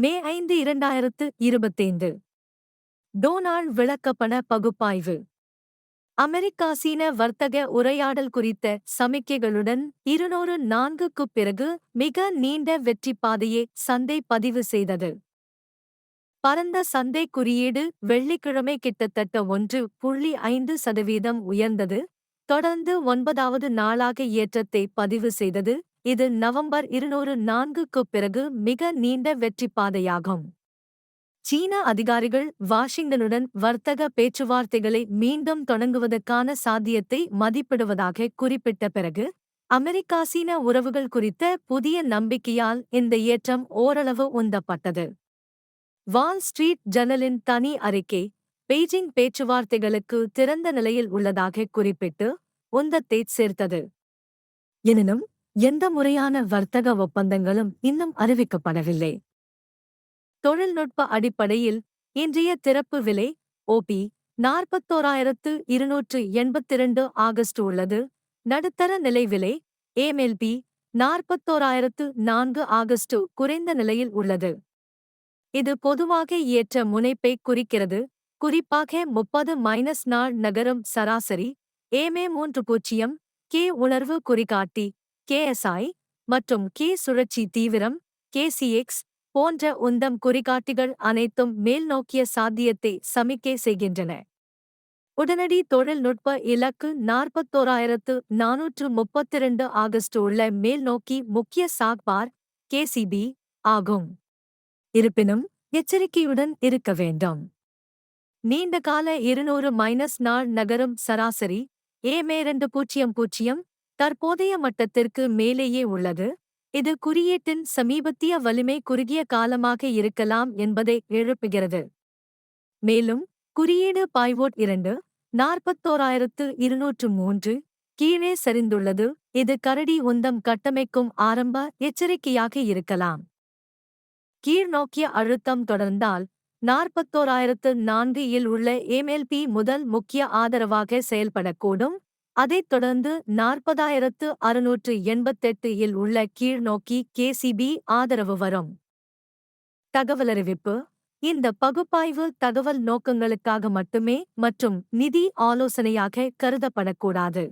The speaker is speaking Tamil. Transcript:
மே ஐந்து இரண்டாயிரத்து இருபத்தைந்து. டோனால்ட் விளக்கப்பண பகுப்பாய்வு. அமெரிக்கா சீன வர்த்தக உரையாடல் குறித்த சமிக்கைகளுடன் இருநூறு நான்குக்குப் பிறகு மிக நீண்ட வெற்றி பாதையை சந்தை பதிவு செய்தது. பரந்த சந்தை குறியீடு வெள்ளிக்கிழமை கிட்டத்தட்ட ஒன்று புள்ளி ஐந்து சதவீதம் உயர்ந்தது. தொடர்ந்து ஒன்பதாவது நாளாக ஏற்றத்தை பதிவு செய்தது. இது நவம்பர் இருநூறு நான்குக்குப் பிறகு மிக நீண்ட வெற்றி பாதையாகும். சீன அதிகாரிகள் வாஷிங்டனுடன் வர்த்தக பேச்சுவார்த்தைகளை மீண்டும் தொடங்குவதற்கான சாத்தியத்தை மதிப்பிடுவதாக குறிப்பிட்ட பிறகு அமெரிக்கா சீன உறவுகள் குறித்த புதிய நம்பிக்கையால் இந்த ஏற்றம் ஓரளவு உந்தப்பட்டது. வால் ஸ்ட்ரீட் ஜர்னலின் தனி அறிக்கை பெய்ஜிங் பேச்சுவார்த்தைகளுக்கு திறந்த நிலையில் உள்ளதாக குறிப்பிட்டு உந்தத்தை சேர்த்தது. எனினும் எந்த முறையான வர்த்தக ஒப்பந்தங்களும் இன்னும் அறிவிக்கப்படவில்லை. தொழில்நுட்ப அடிப்படையில் இன்றைய திறப்பு விலை ஓபி நாற்பத்தோராயிரத்து இருநூற்று எண்பத்திரண்டு ஆகஸ்ட் உள்ளது. நடுத்தர நிலை விலை ஏமெல்பி நாற்பத்தோராயிரத்து நான்கு ஆகஸ்ட் குறைந்த நிலையில் உள்ளது. இது பொதுவாக ஏற்ற முனைப்பை குறிக்கிறது. குறிப்பாக முப்பது மைனஸ் நாள் நகரும் சராசரி ஏமே மூன்று பூஜ்ஜியம் கே உணர்வு குறிகாட்டி கேஎஸ்ஐ மற்றும் கே சுழற்சி தீவிரம் கேசிஎக்ஸ் போன்ற உந்தம் குறிகாட்டிகள் அனைத்தும் மேல்நோக்கிய சாத்தியத்தை சமிக்கை செய்கின்றன. உடனடி தொழில்நுட்ப இலக்கு நாற்பத்தோராயிரத்து நானூற்று முப்பத்திரண்டு ஆகஸ்ட் உள்ள மேல்நோக்கி முக்கிய சாக்பார் கேசிபி ஆகும். இருப்பினும் எச்சரிக்கையுடன் இருக்க வேண்டும். நீண்டகால இருநூறு மைனஸ் நாள் நகரும் சராசரி ஏ மே இரண்டு பூஜ்ஜியம் பூஜ்ஜியம் தற்போதைய மட்டத்திற்கு மேலேயே உள்ளது. இது குறியீட்டின் சமீபத்திய வலிமை குறுகிய காலமாக இருக்கலாம் என்பதை எழுப்புகிறது. மேலும் குறியீடு பாய்வோட் இரண்டு நாற்பத்தோராயிரத்து இருநூற்று மூன்று கீழே சரிந்துள்ளது. இது கரடி உந்தம் கட்டமைக்கும் ஆரம்ப எச்சரிக்கையாக இருக்கலாம். கீழ்நோக்கிய அழுத்தம் தொடர்ந்தால் நாற்பத்தோராயிரத்து நான்கு இல் உள்ள எம்எல்பி முதல் முக்கிய ஆதரவாக செயல்படக்கூடும். அதைத் தொடர்ந்து நாற்பதாயிரத்து அறுநூற்று எண்பத்தெட்டு இல் உள்ள கீழ்நோக்கி கேசிபி ஆதரவு வரும். தகவலறிவிப்பு இந்த பகுப்பாய்வு தகவல் நோக்கங்களுக்காக மட்டுமே மற்றும் நிதி ஆலோசனையாக கருதப்படக்கூடாது.